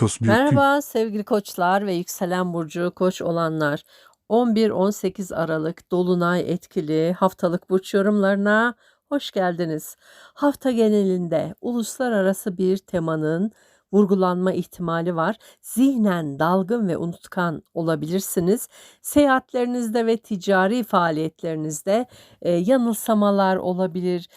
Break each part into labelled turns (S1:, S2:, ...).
S1: Değil.
S2: Merhaba sevgili koçlar ve yükselen burcu koç olanlar. 11-18 Aralık Dolunay etkili haftalık burç yorumlarına hoş geldiniz. Hafta genelinde uluslararası bir temanın vurgulanma ihtimali var. Zihnen dalgın ve unutkan olabilirsiniz. Seyahatlerinizde ve ticari faaliyetlerinizde e, yanılsamalar olabilir.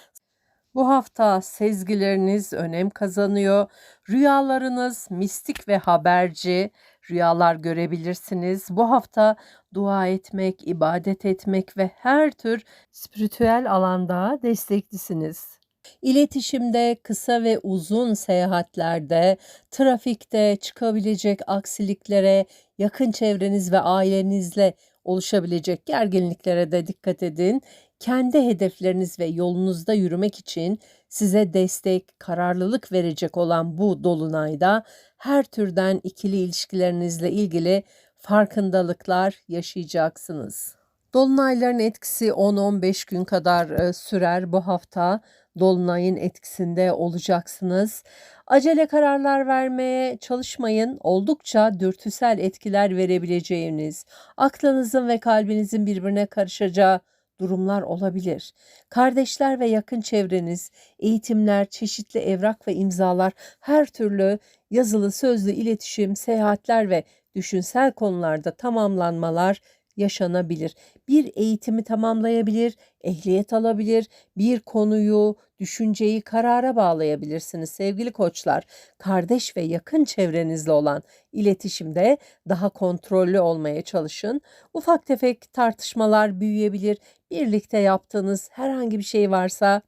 S2: Bu hafta sezgileriniz önem kazanıyor. Rüyalarınız mistik ve haberci rüyalar görebilirsiniz. Bu hafta dua etmek, ibadet etmek ve her tür spiritüel alanda desteklisiniz. İletişimde, kısa ve uzun seyahatlerde, trafikte çıkabilecek aksiliklere, yakın çevreniz ve ailenizle oluşabilecek gerginliklere de dikkat edin. Kendi hedefleriniz ve yolunuzda yürümek için size destek, kararlılık verecek olan bu dolunayda her türden ikili ilişkilerinizle ilgili farkındalıklar yaşayacaksınız. Dolunayların etkisi 10-15 gün kadar e, sürer bu hafta. Dolunayın etkisinde olacaksınız. Acele kararlar vermeye çalışmayın. Oldukça dürtüsel etkiler verebileceğiniz, aklınızın ve kalbinizin birbirine karışacağı durumlar olabilir. Kardeşler ve yakın çevreniz, eğitimler, çeşitli evrak ve imzalar, her türlü yazılı, sözlü iletişim, seyahatler ve düşünsel konularda tamamlanmalar yaşanabilir. Bir eğitimi tamamlayabilir, ehliyet alabilir, bir konuyu, düşünceyi karara bağlayabilirsiniz sevgili koçlar. Kardeş ve yakın çevrenizle olan iletişimde daha kontrollü olmaya çalışın. Ufak tefek tartışmalar büyüyebilir. Birlikte yaptığınız herhangi bir şey varsa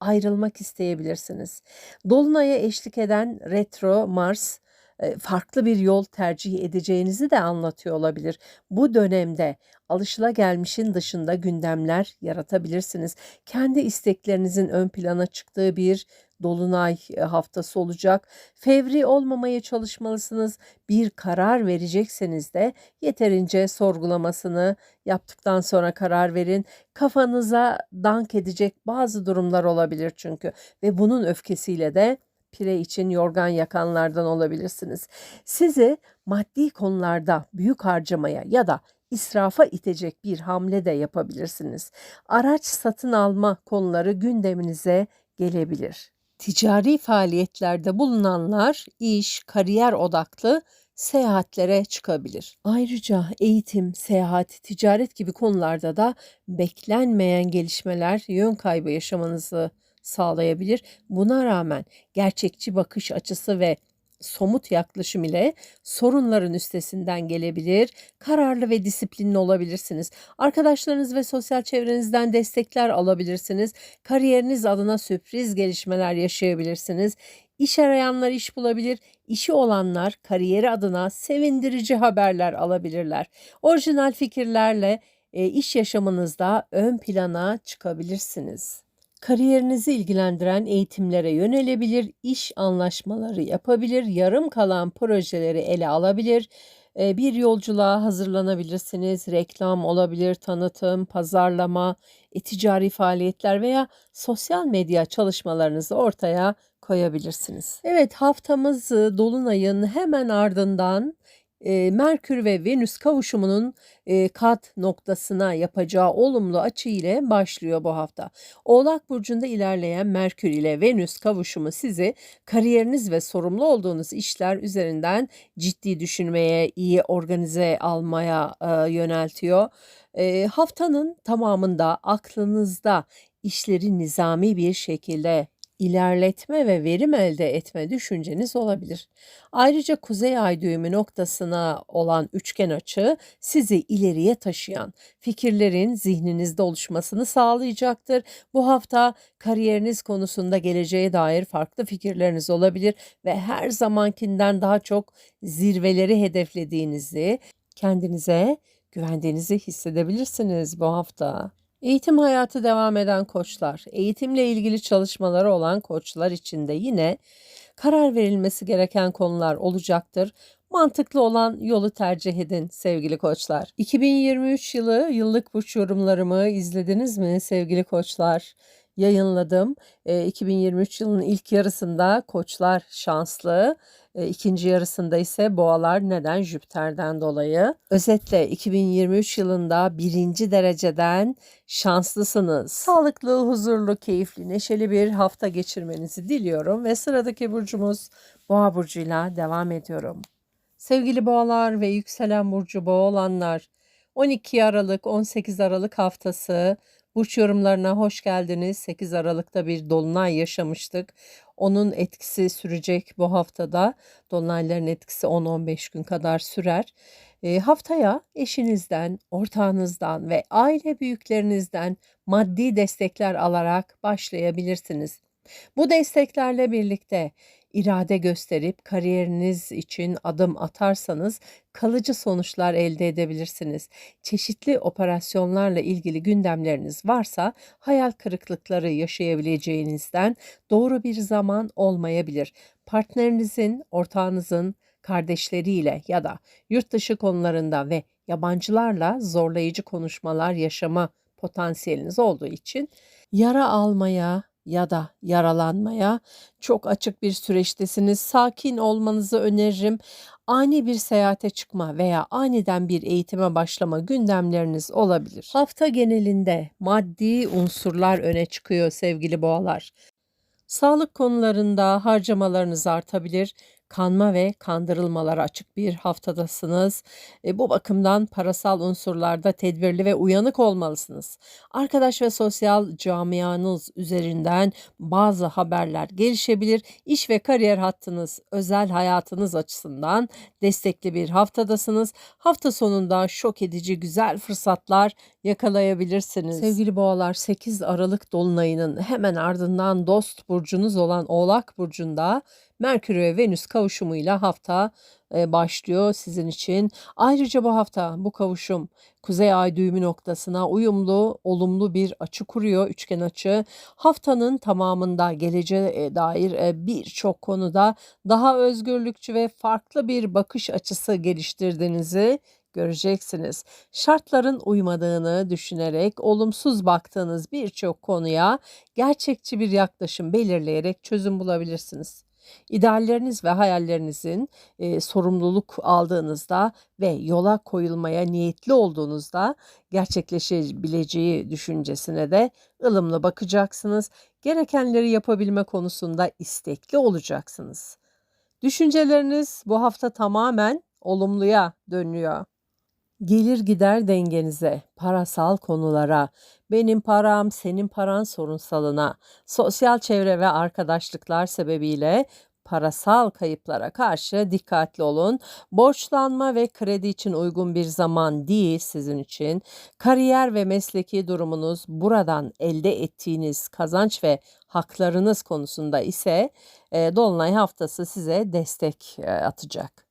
S2: ayrılmak isteyebilirsiniz. Dolunay'a eşlik eden retro Mars farklı bir yol tercih edeceğinizi de anlatıyor olabilir. Bu dönemde alışılagelmişin dışında gündemler yaratabilirsiniz. Kendi isteklerinizin ön plana çıktığı bir dolunay haftası olacak. Fevri olmamaya çalışmalısınız. Bir karar verecekseniz de yeterince sorgulamasını yaptıktan sonra karar verin. Kafanıza dank edecek bazı durumlar olabilir çünkü ve bunun öfkesiyle de pire için yorgan yakanlardan olabilirsiniz. Sizi maddi konularda büyük harcamaya ya da israfa itecek bir hamle de yapabilirsiniz. Araç satın alma konuları gündeminize gelebilir. Ticari faaliyetlerde bulunanlar iş, kariyer odaklı seyahatlere çıkabilir. Ayrıca eğitim, seyahat, ticaret gibi konularda da beklenmeyen gelişmeler yön kaybı yaşamanızı sağlayabilir. Buna rağmen gerçekçi bakış açısı ve somut yaklaşım ile sorunların üstesinden gelebilir, kararlı ve disiplinli olabilirsiniz. Arkadaşlarınız ve sosyal çevrenizden destekler alabilirsiniz. Kariyeriniz adına sürpriz gelişmeler yaşayabilirsiniz. İş arayanlar iş bulabilir, işi olanlar kariyeri adına sevindirici haberler alabilirler. Orijinal fikirlerle e, iş yaşamınızda ön plana çıkabilirsiniz. Kariyerinizi ilgilendiren eğitimlere yönelebilir, iş anlaşmaları yapabilir, yarım kalan projeleri ele alabilir, e, bir yolculuğa hazırlanabilirsiniz. Reklam olabilir, tanıtım, pazarlama, e, ticari faaliyetler veya sosyal medya çalışmalarınızı ortaya koyabilirsiniz. Evet haftamız Dolunay'ın hemen ardından e, Merkür ve Venüs kavuşumunun e, kat noktasına yapacağı olumlu açı ile başlıyor bu hafta. Oğlak burcunda ilerleyen Merkür ile Venüs kavuşumu sizi kariyeriniz ve sorumlu olduğunuz işler üzerinden ciddi düşünmeye, iyi organize almaya e, yöneltiyor. E, haftanın tamamında aklınızda işleri nizami bir şekilde ilerletme ve verim elde etme düşünceniz olabilir. Ayrıca kuzey ay düğümü noktasına olan üçgen açı sizi ileriye taşıyan fikirlerin zihninizde oluşmasını sağlayacaktır. Bu hafta kariyeriniz konusunda geleceğe dair farklı fikirleriniz olabilir ve her zamankinden daha çok zirveleri hedeflediğinizi, kendinize güvendiğinizi hissedebilirsiniz bu hafta. Eğitim hayatı devam eden koçlar, eğitimle ilgili çalışmaları olan koçlar için de yine karar verilmesi gereken konular olacaktır. Mantıklı olan yolu tercih edin sevgili koçlar. 2023 yılı yıllık burç yorumlarımı izlediniz mi sevgili koçlar? Yayınladım. E, 2023 yılının ilk yarısında koçlar şanslı, e, ikinci yarısında ise boğalar neden Jüpiter'den dolayı. Özetle 2023 yılında birinci dereceden şanslısınız. Sağlıklı, huzurlu, keyifli, neşeli bir hafta geçirmenizi diliyorum ve sıradaki burcumuz Boğa burcuyla devam ediyorum. Sevgili boğalar ve yükselen burcu boğa olanlar 12 Aralık 18 Aralık haftası burç yorumlarına hoş geldiniz. 8 Aralık'ta bir dolunay yaşamıştık. Onun etkisi sürecek bu haftada. Dolunayların etkisi 10-15 gün kadar sürer. E, haftaya eşinizden, ortağınızdan ve aile büyüklerinizden maddi destekler alarak başlayabilirsiniz. Bu desteklerle birlikte irade gösterip kariyeriniz için adım atarsanız kalıcı sonuçlar elde edebilirsiniz. Çeşitli operasyonlarla ilgili gündemleriniz varsa hayal kırıklıkları yaşayabileceğinizden doğru bir zaman olmayabilir. Partnerinizin, ortağınızın, kardeşleriyle ya da yurt dışı konularında ve yabancılarla zorlayıcı konuşmalar yaşama potansiyeliniz olduğu için yara almaya, ya da yaralanmaya çok açık bir süreçtesiniz. Sakin olmanızı öneririm. Ani bir seyahate çıkma veya aniden bir eğitime başlama gündemleriniz olabilir. Hafta genelinde maddi unsurlar öne çıkıyor sevgili boğalar. Sağlık konularında harcamalarınız artabilir kanma ve kandırılmalara açık bir haftadasınız. E, bu bakımdan parasal unsurlarda tedbirli ve uyanık olmalısınız. Arkadaş ve sosyal camianız üzerinden bazı haberler gelişebilir. İş ve kariyer hattınız, özel hayatınız açısından destekli bir haftadasınız. Hafta sonunda şok edici güzel fırsatlar yakalayabilirsiniz. Sevgili boğalar 8 Aralık dolunayının hemen ardından dost burcunuz olan Oğlak burcunda Merkür ve Venüs kavuşumuyla hafta e, başlıyor sizin için. Ayrıca bu hafta bu kavuşum Kuzey Ay düğümü noktasına uyumlu, olumlu bir açı kuruyor, üçgen açı. Haftanın tamamında geleceğe dair e, birçok konuda daha özgürlükçü ve farklı bir bakış açısı geliştirdiğinizi göreceksiniz. Şartların uymadığını düşünerek olumsuz baktığınız birçok konuya gerçekçi bir yaklaşım belirleyerek çözüm bulabilirsiniz. İdealleriniz ve hayallerinizin e, sorumluluk aldığınızda ve yola koyulmaya niyetli olduğunuzda gerçekleşebileceği düşüncesine de ılımlı bakacaksınız. Gerekenleri yapabilme konusunda istekli olacaksınız. Düşünceleriniz bu hafta tamamen olumluya dönüyor gelir gider dengenize, parasal konulara, benim param, senin paran sorunsalına, sosyal çevre ve arkadaşlıklar sebebiyle parasal kayıplara karşı dikkatli olun. Borçlanma ve kredi için uygun bir zaman değil sizin için. Kariyer ve mesleki durumunuz buradan elde ettiğiniz kazanç ve haklarınız konusunda ise e, Dolunay haftası size destek e, atacak.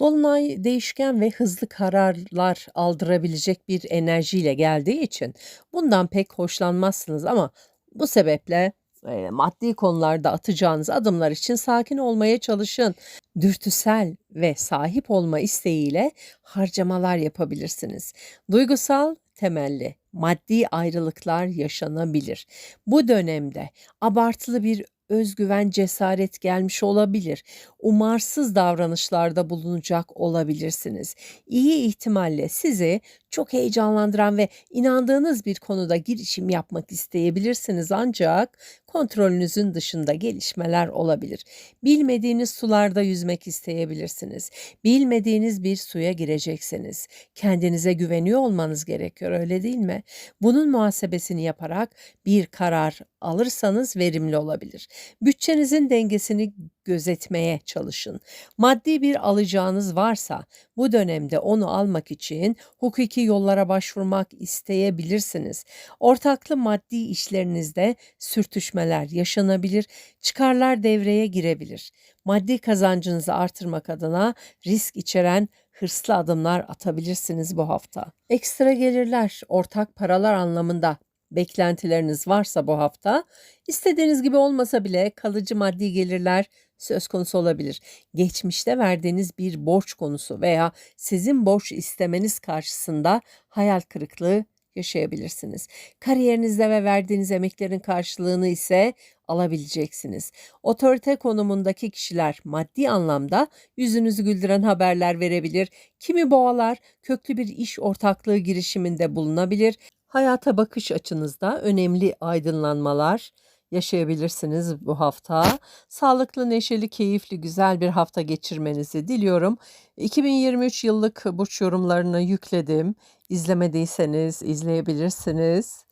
S2: Dolunay değişken ve hızlı kararlar aldırabilecek bir enerjiyle geldiği için bundan pek hoşlanmazsınız ama bu sebeple e, maddi konularda atacağınız adımlar için sakin olmaya çalışın. Dürtüsel ve sahip olma isteğiyle harcamalar yapabilirsiniz. Duygusal temelli maddi ayrılıklar yaşanabilir. Bu dönemde abartılı bir özgüven, cesaret gelmiş olabilir. Umarsız davranışlarda bulunacak olabilirsiniz. İyi ihtimalle sizi çok heyecanlandıran ve inandığınız bir konuda girişim yapmak isteyebilirsiniz ancak kontrolünüzün dışında gelişmeler olabilir. Bilmediğiniz sularda yüzmek isteyebilirsiniz. Bilmediğiniz bir suya gireceksiniz. Kendinize güveniyor olmanız gerekiyor öyle değil mi? Bunun muhasebesini yaparak bir karar alırsanız verimli olabilir. Bütçenizin dengesini gözetmeye çalışın. Maddi bir alacağınız varsa bu dönemde onu almak için hukuki yollara başvurmak isteyebilirsiniz. Ortaklı maddi işlerinizde sürtüşmeler yaşanabilir, çıkarlar devreye girebilir. Maddi kazancınızı artırmak adına risk içeren hırslı adımlar atabilirsiniz bu hafta. Ekstra gelirler, ortak paralar anlamında beklentileriniz varsa bu hafta, istediğiniz gibi olmasa bile kalıcı maddi gelirler söz konusu olabilir. Geçmişte verdiğiniz bir borç konusu veya sizin borç istemeniz karşısında hayal kırıklığı yaşayabilirsiniz. Kariyerinizde ve verdiğiniz emeklerin karşılığını ise alabileceksiniz. Otorite konumundaki kişiler maddi anlamda yüzünüzü güldüren haberler verebilir. Kimi boğalar köklü bir iş ortaklığı girişiminde bulunabilir. Hayata bakış açınızda önemli aydınlanmalar yaşayabilirsiniz bu hafta. Sağlıklı, neşeli, keyifli, güzel bir hafta geçirmenizi diliyorum. 2023 yıllık burç yorumlarını yükledim. İzlemediyseniz izleyebilirsiniz.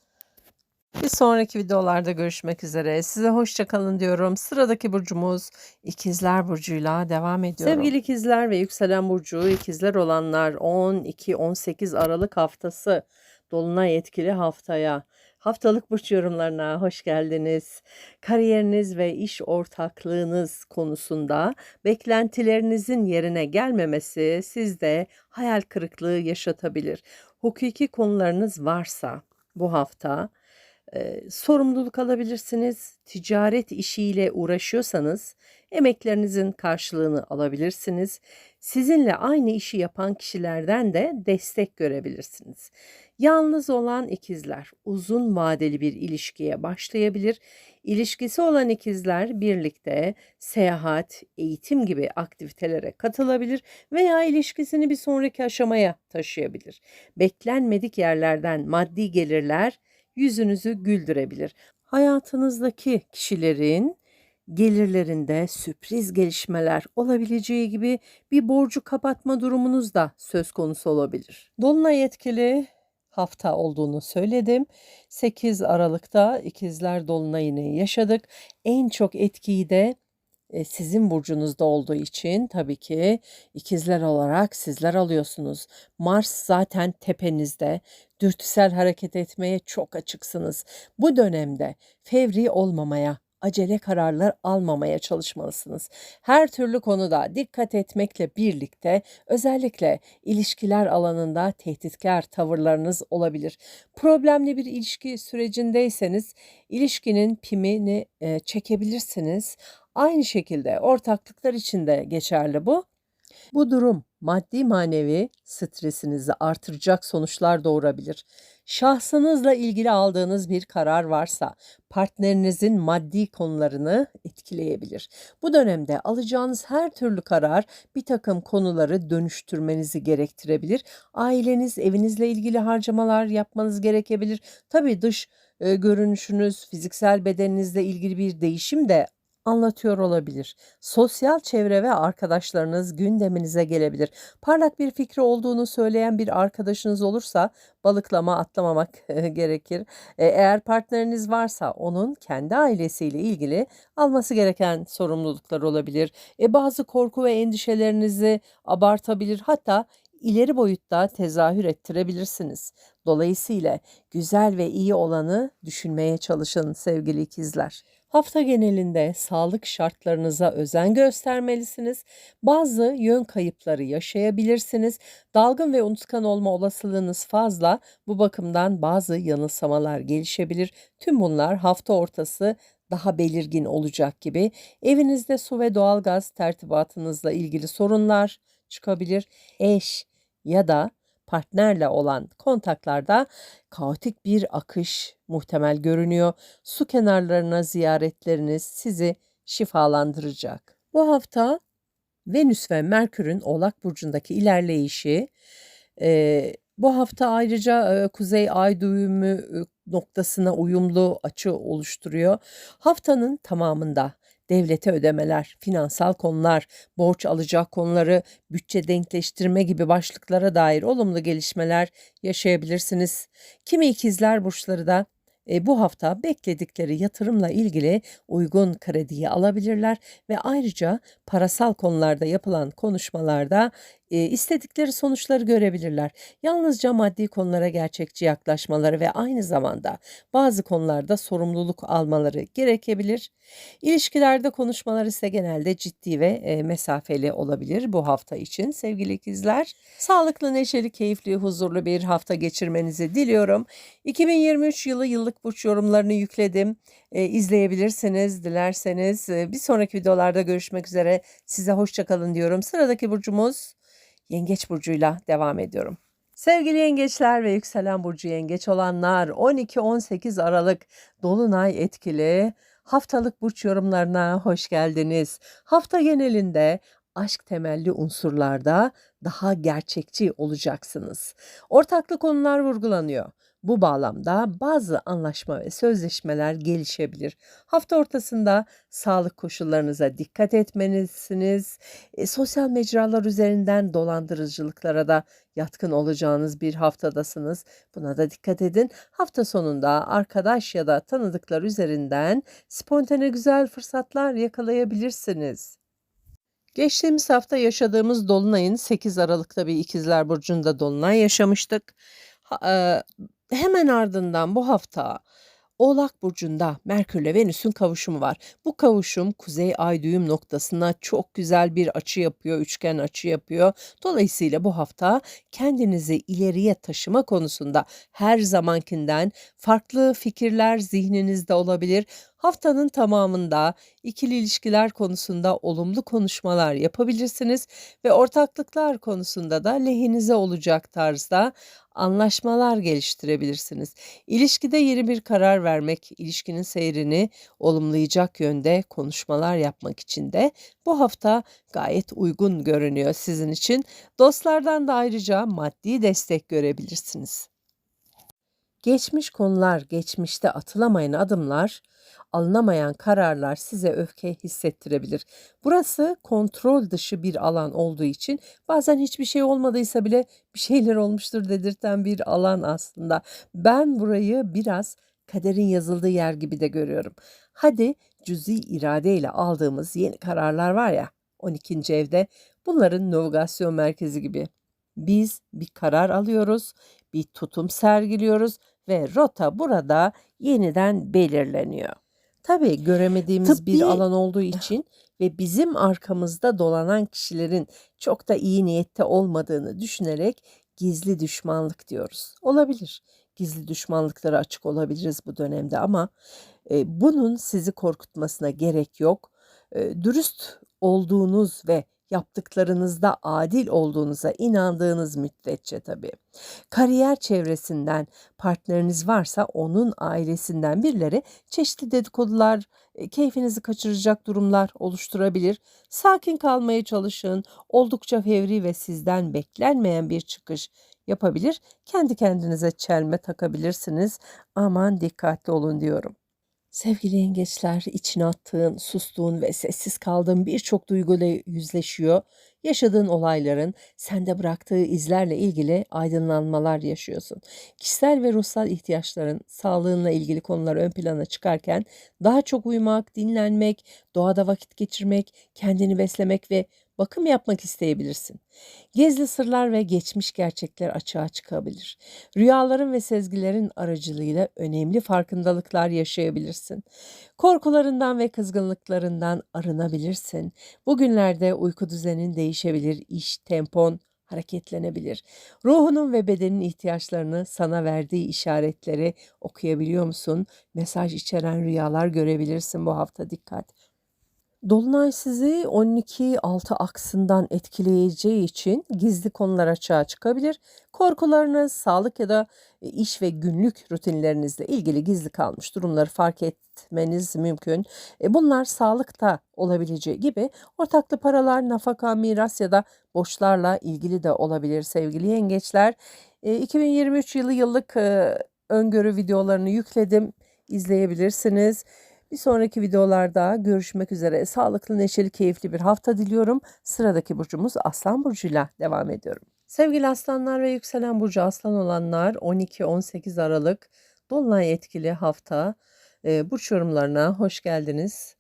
S2: Bir sonraki videolarda görüşmek üzere. Size hoşça kalın diyorum. Sıradaki burcumuz İkizler burcuyla devam ediyorum. Sevgili ikizler ve yükselen burcu ikizler olanlar 12-18 Aralık haftası dolunay etkili haftaya Haftalık burç yorumlarına hoş geldiniz. Kariyeriniz ve iş ortaklığınız konusunda beklentilerinizin yerine gelmemesi sizde hayal kırıklığı yaşatabilir. Hukuki konularınız varsa bu hafta e, sorumluluk alabilirsiniz. Ticaret işiyle uğraşıyorsanız emeklerinizin karşılığını alabilirsiniz. Sizinle aynı işi yapan kişilerden de destek görebilirsiniz. Yalnız olan ikizler uzun vadeli bir ilişkiye başlayabilir. İlişkisi olan ikizler birlikte seyahat, eğitim gibi aktivitelere katılabilir veya ilişkisini bir sonraki aşamaya taşıyabilir. Beklenmedik yerlerden maddi gelirler yüzünüzü güldürebilir. Hayatınızdaki kişilerin gelirlerinde sürpriz gelişmeler olabileceği gibi bir borcu kapatma durumunuz da söz konusu olabilir. Dolunay etkili hafta olduğunu söyledim. 8 Aralık'ta ikizler dolunayını yaşadık. En çok etkiyi de e, sizin burcunuzda olduğu için tabii ki ikizler olarak sizler alıyorsunuz. Mars zaten tepenizde. Dürtüsel hareket etmeye çok açıksınız. Bu dönemde fevri olmamaya, acele kararlar almamaya çalışmalısınız. Her türlü konuda dikkat etmekle birlikte özellikle ilişkiler alanında tehditkar tavırlarınız olabilir. Problemli bir ilişki sürecindeyseniz ilişkinin pimini e, çekebilirsiniz. Aynı şekilde ortaklıklar için de geçerli bu. Bu durum maddi manevi stresinizi artıracak sonuçlar doğurabilir. Şahsınızla ilgili aldığınız bir karar varsa partnerinizin maddi konularını etkileyebilir. Bu dönemde alacağınız her türlü karar bir takım konuları dönüştürmenizi gerektirebilir. Aileniz, evinizle ilgili harcamalar yapmanız gerekebilir. Tabii dış görünüşünüz, fiziksel bedeninizle ilgili bir değişim de anlatıyor olabilir. Sosyal çevre ve arkadaşlarınız gündeminize gelebilir. Parlak bir fikri olduğunu söyleyen bir arkadaşınız olursa balıklama atlamamak gerekir. E, eğer partneriniz varsa onun kendi ailesiyle ilgili alması gereken sorumluluklar olabilir. E, bazı korku ve endişelerinizi abartabilir. Hatta ileri boyutta tezahür ettirebilirsiniz. Dolayısıyla güzel ve iyi olanı düşünmeye çalışın sevgili ikizler. Hafta genelinde sağlık şartlarınıza özen göstermelisiniz. Bazı yön kayıpları yaşayabilirsiniz. Dalgın ve unutkan olma olasılığınız fazla. Bu bakımdan bazı yanılsamalar gelişebilir. Tüm bunlar hafta ortası daha belirgin olacak gibi. Evinizde su ve doğalgaz tertibatınızla ilgili sorunlar çıkabilir. Eş ya da partnerle olan kontaklarda kaotik bir akış muhtemel görünüyor. Su kenarlarına ziyaretleriniz sizi şifalandıracak. Bu hafta Venüs ve Merkür'ün Oğlak Burcu'ndaki ilerleyişi e, bu hafta ayrıca e, Kuzey Ay düğümü e, noktasına uyumlu açı oluşturuyor. Haftanın tamamında devlete ödemeler, finansal konular, borç alacak konuları, bütçe denkleştirme gibi başlıklara dair olumlu gelişmeler yaşayabilirsiniz. Kimi ikizler burçları da e, bu hafta bekledikleri yatırımla ilgili uygun krediyi alabilirler ve ayrıca parasal konularda yapılan konuşmalarda e, istedikleri sonuçları görebilirler. Yalnızca maddi konulara gerçekçi yaklaşmaları ve aynı zamanda bazı konularda sorumluluk almaları gerekebilir. İlişkilerde konuşmalar ise genelde ciddi ve e, mesafeli olabilir bu hafta için sevgili ikizler. Sağlıklı, neşeli, keyifli, huzurlu bir hafta geçirmenizi diliyorum. 2023 yılı yıllık burç yorumlarını yükledim. E, izleyebilirsiniz dilerseniz. E, bir sonraki videolarda görüşmek üzere. Size hoşçakalın diyorum. Sıradaki burcumuz Yengeç burcuyla devam ediyorum. Sevgili yengeçler ve yükselen burcu yengeç olanlar 12-18 Aralık Dolunay etkili haftalık burç yorumlarına hoş geldiniz. Hafta genelinde aşk temelli unsurlarda daha gerçekçi olacaksınız. Ortaklı konular vurgulanıyor. Bu bağlamda bazı anlaşma ve sözleşmeler gelişebilir. Hafta ortasında sağlık koşullarınıza dikkat etmelisiniz. E, sosyal mecralar üzerinden dolandırıcılıklara da yatkın olacağınız bir haftadasınız. Buna da dikkat edin. Hafta sonunda arkadaş ya da tanıdıklar üzerinden spontane güzel fırsatlar yakalayabilirsiniz. Geçtiğimiz hafta yaşadığımız dolunayın 8 Aralık'ta bir ikizler burcunda dolunay yaşamıştık. Hemen ardından bu hafta Oğlak burcunda Merkür ile Venüs'ün kavuşumu var. Bu kavuşum kuzey ay düğüm noktasına çok güzel bir açı yapıyor, üçgen açı yapıyor. Dolayısıyla bu hafta kendinizi ileriye taşıma konusunda her zamankinden farklı fikirler zihninizde olabilir. Haftanın tamamında ikili ilişkiler konusunda olumlu konuşmalar yapabilirsiniz ve ortaklıklar konusunda da lehinize olacak tarzda anlaşmalar geliştirebilirsiniz. İlişkide yeni bir karar vermek, ilişkinin seyrini olumlayacak yönde konuşmalar yapmak için de bu hafta gayet uygun görünüyor sizin için. Dostlardan da ayrıca maddi destek görebilirsiniz. Geçmiş konular, geçmişte atılamayan adımlar alınamayan kararlar size öfke hissettirebilir. Burası kontrol dışı bir alan olduğu için bazen hiçbir şey olmadıysa bile bir şeyler olmuştur dedirten bir alan aslında. Ben burayı biraz kaderin yazıldığı yer gibi de görüyorum. Hadi cüzi iradeyle aldığımız yeni kararlar var ya 12. evde bunların navigasyon merkezi gibi. Biz bir karar alıyoruz, bir tutum sergiliyoruz ve rota burada yeniden belirleniyor. Tabii göremediğimiz bir
S1: Tıbbi
S2: alan olduğu için ve bizim arkamızda dolanan kişilerin çok da iyi niyette olmadığını düşünerek gizli düşmanlık diyoruz. Olabilir. Gizli düşmanlıklara açık olabiliriz bu dönemde ama e, bunun sizi korkutmasına gerek yok. E, dürüst olduğunuz ve yaptıklarınızda adil olduğunuza inandığınız müddetçe tabii. Kariyer çevresinden partneriniz varsa onun ailesinden birileri çeşitli dedikodular, e, keyfinizi kaçıracak durumlar oluşturabilir. Sakin kalmaya çalışın. Oldukça fevri ve sizden beklenmeyen bir çıkış yapabilir. Kendi kendinize çelme takabilirsiniz. Aman dikkatli olun diyorum. Sevgili yengeçler, içine attığın, sustuğun ve sessiz kaldığın birçok duyguyla yüzleşiyor. Yaşadığın olayların sende bıraktığı izlerle ilgili aydınlanmalar yaşıyorsun. Kişisel ve ruhsal ihtiyaçların, sağlığınla ilgili konular ön plana çıkarken daha çok uyumak, dinlenmek, doğada vakit geçirmek, kendini beslemek ve bakım yapmak isteyebilirsin. Gizli sırlar ve geçmiş gerçekler açığa çıkabilir. Rüyaların ve sezgilerin aracılığıyla önemli farkındalıklar yaşayabilirsin. Korkularından ve kızgınlıklarından arınabilirsin. Bugünlerde uyku düzenin değişebilir, iş, tempon hareketlenebilir. Ruhunun ve bedenin ihtiyaçlarını sana verdiği işaretleri okuyabiliyor musun? Mesaj içeren rüyalar görebilirsin bu hafta dikkat. Dolunay sizi 12-6 aksından etkileyeceği için gizli konular açığa çıkabilir. Korkularınız, sağlık ya da e, iş ve günlük rutinlerinizle ilgili gizli kalmış durumları fark etmeniz mümkün. E, bunlar sağlıkta olabileceği gibi ortaklı paralar, nafaka, miras ya da borçlarla ilgili de olabilir sevgili yengeçler. 2023 e, yılı yıllık öngörü videolarını yükledim. İzleyebilirsiniz. Bir sonraki videolarda görüşmek üzere. Sağlıklı, neşeli, keyifli bir hafta diliyorum. Sıradaki burcumuz Aslan Burcu'yla devam ediyorum. Sevgili aslanlar ve yükselen burcu aslan olanlar 12-18 Aralık Dolunay etkili hafta e, burç yorumlarına hoş geldiniz.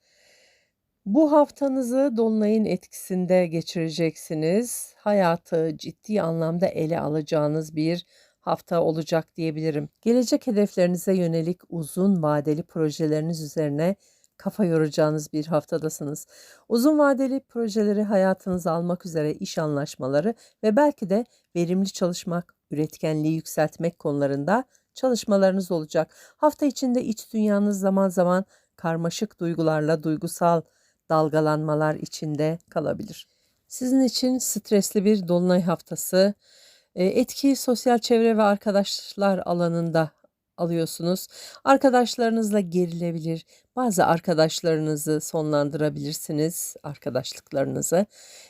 S2: Bu haftanızı Dolunay'ın etkisinde geçireceksiniz. Hayatı ciddi anlamda ele alacağınız bir hafta olacak diyebilirim. Gelecek hedeflerinize yönelik uzun vadeli projeleriniz üzerine kafa yoracağınız bir haftadasınız. Uzun vadeli projeleri hayatınıza almak üzere iş anlaşmaları ve belki de verimli çalışmak, üretkenliği yükseltmek konularında çalışmalarınız olacak. Hafta içinde iç dünyanız zaman zaman karmaşık duygularla duygusal dalgalanmalar içinde kalabilir. Sizin için stresli bir dolunay haftası etkiyi sosyal çevre ve arkadaşlar alanında alıyorsunuz. Arkadaşlarınızla gerilebilir, bazı arkadaşlarınızı sonlandırabilirsiniz, arkadaşlıklarınızı.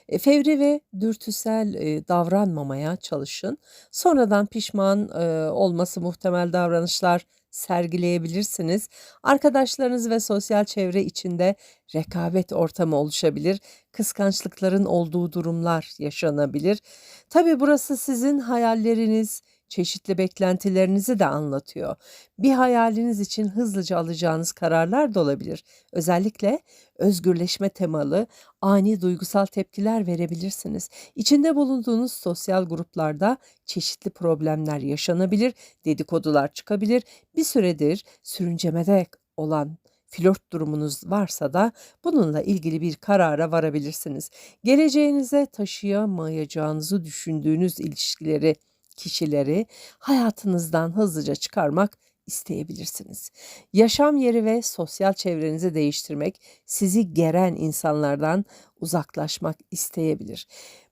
S2: Eee, fevri ve dürtüsel, eee, davranmamaya çalışın. Sonradan pişman, olması muhtemel davranışlar sergileyebilirsiniz. Arkadaşlarınız ve sosyal çevre içinde rekabet ortamı oluşabilir. Kıskançlıkların olduğu durumlar yaşanabilir. Tabii burası sizin hayalleriniz, çeşitli beklentilerinizi de anlatıyor. Bir hayaliniz için hızlıca alacağınız kararlar da olabilir. Özellikle özgürleşme temalı ani duygusal tepkiler verebilirsiniz. İçinde bulunduğunuz sosyal gruplarda çeşitli problemler yaşanabilir, dedikodular çıkabilir. Bir süredir sürüncemede olan flört durumunuz varsa da bununla ilgili bir karara varabilirsiniz. Geleceğinize taşıyamayacağınızı düşündüğünüz ilişkileri, kişileri hayatınızdan hızlıca çıkarmak isteyebilirsiniz. Yaşam yeri ve sosyal çevrenizi değiştirmek, sizi geren insanlardan uzaklaşmak isteyebilir.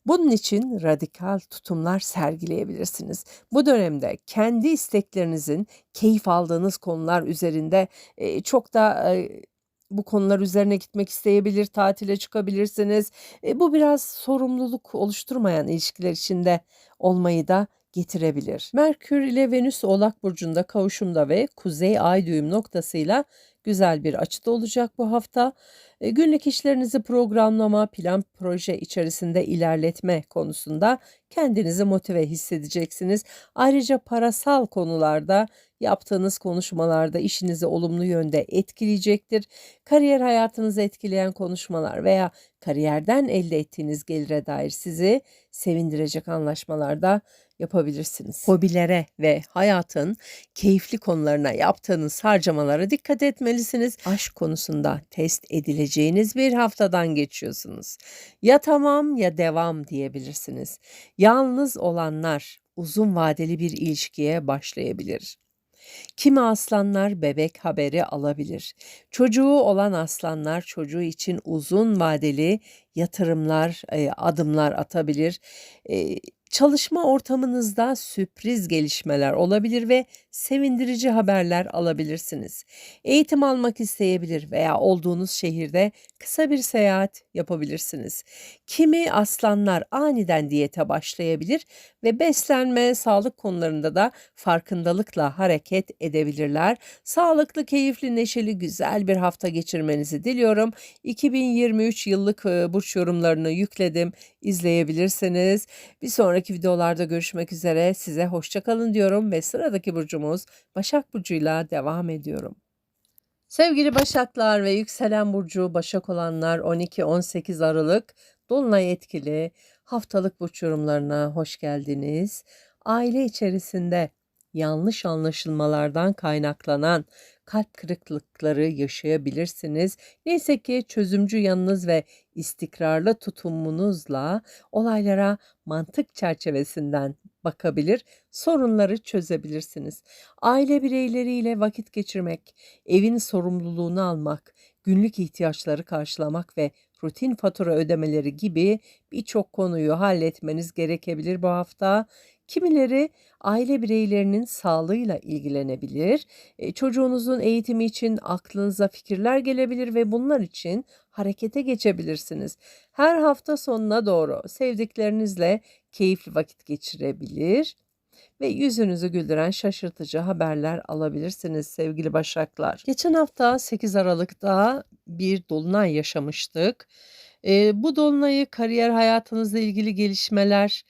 S2: Bunun için radikal tutumlar sergileyebilirsiniz. Bu dönemde kendi isteklerinizin keyif aldığınız konular üzerinde eee, çok da eee, bu konular üzerine gitmek isteyebilir, tatile çıkabilirsiniz. E, bu biraz sorumluluk oluşturmayan ilişkiler içinde olmayı da getirebilir. Merkür ile Venüs Oğlak Burcu'nda kavuşumda ve Kuzey Ay düğüm noktasıyla güzel bir açıda olacak bu hafta. E, günlük işlerinizi programlama, plan, proje içerisinde ilerletme konusunda kendinizi motive hissedeceksiniz. Ayrıca parasal konularda yaptığınız konuşmalarda işinizi olumlu yönde etkileyecektir. Kariyer hayatınızı etkileyen konuşmalar veya kariyerden elde ettiğiniz gelire dair sizi sevindirecek anlaşmalarda yapabilirsiniz. Hobilere ve hayatın keyifli konularına yaptığınız harcamalara dikkat etmelisiniz. Aşk konusunda test edileceğiniz bir haftadan geçiyorsunuz. Ya tamam ya devam diyebilirsiniz. Yalnız olanlar uzun vadeli bir ilişkiye başlayabilir. Kimi aslanlar bebek haberi alabilir. Çocuğu olan aslanlar çocuğu için uzun vadeli yatırımlar, e, adımlar atabilir. Çalışma ortamınızda sürpriz gelişmeler olabilir ve sevindirici haberler alabilirsiniz. Eğitim almak isteyebilir veya olduğunuz şehirde kısa bir seyahat yapabilirsiniz. Kimi aslanlar aniden diyete başlayabilir ve beslenme, sağlık konularında da farkındalıkla hareket edebilirler. Sağlıklı, keyifli, neşeli, güzel bir hafta geçirmenizi diliyorum. 2023 yıllık burç yorumlarını yükledim. İzleyebilirsiniz. Bir sonraki videolarda görüşmek üzere. Size hoşça kalın diyorum ve sıradaki burcumuz Başak Burcu'yla devam ediyorum. Sevgili Başaklar ve yükselen burcu Başak olanlar 12-18 Aralık Dolunay etkili haftalık burç yorumlarına hoş geldiniz. Aile içerisinde yanlış anlaşılmalardan kaynaklanan kalp kırıklıkları yaşayabilirsiniz. Neyse ki çözümcü yanınız ve istikrarlı tutumunuzla olaylara mantık çerçevesinden bakabilir, sorunları çözebilirsiniz. Aile bireyleriyle vakit geçirmek, evin sorumluluğunu almak, günlük ihtiyaçları karşılamak ve rutin fatura ödemeleri gibi birçok konuyu halletmeniz gerekebilir bu hafta. Kimileri aile bireylerinin sağlığıyla ilgilenebilir. E, çocuğunuzun eğitimi için aklınıza fikirler gelebilir ve bunlar için harekete geçebilirsiniz. Her hafta sonuna doğru sevdiklerinizle keyifli vakit geçirebilir ve yüzünüzü güldüren şaşırtıcı haberler alabilirsiniz sevgili Başaklar. Geçen hafta 8 Aralık'ta bir dolunay yaşamıştık. E, bu dolunayı kariyer hayatınızla ilgili gelişmeler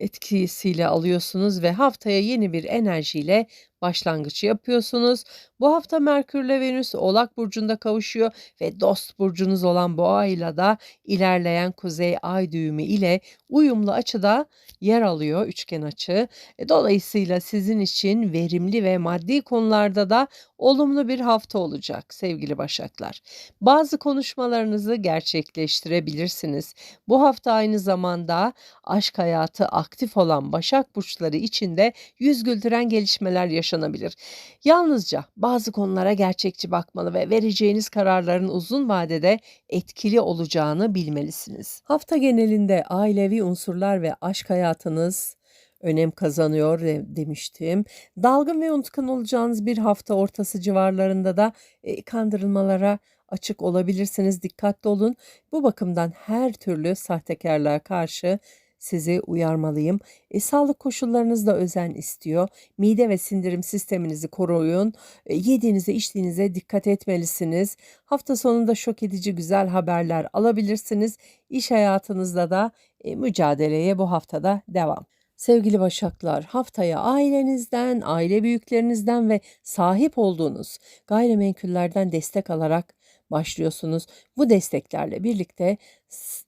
S2: etkisiyle alıyorsunuz ve haftaya yeni bir enerjiyle başlangıç yapıyorsunuz. Bu hafta Merkür ile Venüs Oğlak burcunda kavuşuyor ve dost burcunuz olan Boğa ile de ilerleyen Kuzey Ay düğümü ile uyumlu açıda yer alıyor üçgen açı. E, dolayısıyla sizin için verimli ve maddi konularda da olumlu bir hafta olacak sevgili Başaklar. Bazı konuşmalarınızı gerçekleştirebilirsiniz. Bu hafta aynı zamanda aşk hayatı aktif olan Başak burçları için de yüz güldüren gelişmeler yaşanabilir. Yalnızca bazı konulara gerçekçi bakmalı ve vereceğiniz kararların uzun vadede etkili olacağını bilmelisiniz. Hafta genelinde ailevi unsurlar ve aşk hayatınız önem kazanıyor de- demiştim. Dalgın ve unutkan olacağınız bir hafta ortası civarlarında da e, kandırılmalara açık olabilirsiniz. Dikkatli olun. Bu bakımdan her türlü sahtekarlığa karşı sizi uyarmalıyım. E, sağlık koşullarınız da özen istiyor. Mide ve sindirim sisteminizi koruyun. E, yediğinize içtiğinize dikkat etmelisiniz. Hafta sonunda şok edici güzel haberler alabilirsiniz. İş hayatınızda da e, mücadeleye bu haftada devam. Sevgili Başaklar, haftaya ailenizden, aile büyüklerinizden ve sahip olduğunuz gayrimenkullerden destek alarak başlıyorsunuz. Bu desteklerle birlikte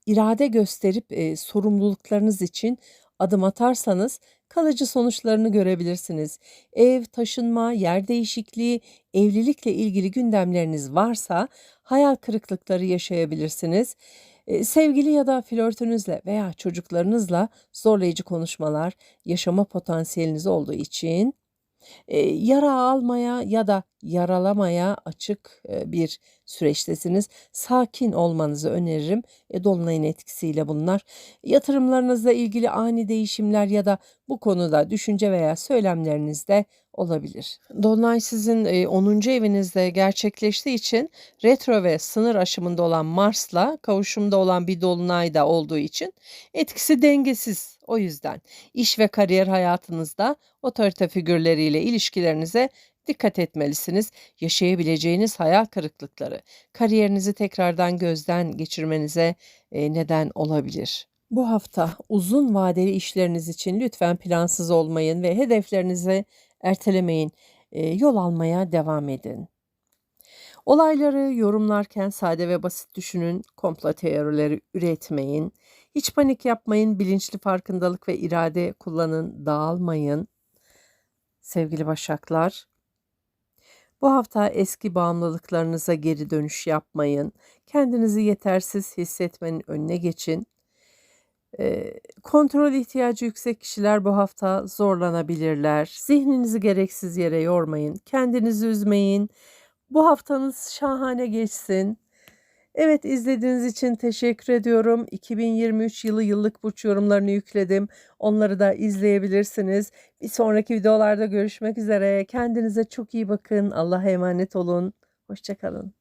S2: irade gösterip e, sorumluluklarınız için adım atarsanız kalıcı sonuçlarını görebilirsiniz. Ev, taşınma, yer değişikliği, evlilikle ilgili gündemleriniz varsa hayal kırıklıkları yaşayabilirsiniz. E, Sevgili ya da flörtünüzle veya çocuklarınızla zorlayıcı konuşmalar yaşama potansiyeliniz olduğu için e, yara almaya ya da yaralamaya açık e, bir süreçtesiniz. Sakin olmanızı öneririm. E, Dolunayın etkisiyle bunlar. Yatırımlarınızla ilgili ani değişimler ya da bu konuda düşünce veya söylemlerinizde olabilir. Dolunay sizin e, 10. evinizde gerçekleştiği için retro ve sınır aşımında olan Mars'la kavuşumda olan bir dolunay da olduğu için etkisi dengesiz. O yüzden iş ve kariyer hayatınızda otorite figürleriyle ilişkilerinize dikkat etmelisiniz. Yaşayabileceğiniz hayal kırıklıkları kariyerinizi tekrardan gözden geçirmenize neden olabilir. Bu hafta uzun vadeli işleriniz için lütfen plansız olmayın ve hedeflerinizi ertelemeyin. Yol almaya devam edin. Olayları yorumlarken sade ve basit düşünün, komplo teorileri üretmeyin. Hiç panik yapmayın, bilinçli farkındalık ve irade kullanın, dağılmayın. Sevgili Başaklar, bu hafta eski bağımlılıklarınıza geri dönüş yapmayın. Kendinizi yetersiz hissetmenin önüne geçin. Kontrol ihtiyacı yüksek kişiler bu hafta zorlanabilirler. Zihninizi gereksiz yere yormayın. Kendinizi üzmeyin. Bu haftanız şahane geçsin. Evet izlediğiniz için teşekkür ediyorum. 2023 yılı yıllık burç yorumlarını yükledim. Onları da izleyebilirsiniz. Bir sonraki videolarda görüşmek üzere. Kendinize çok iyi bakın. Allah'a emanet olun. Hoşçakalın.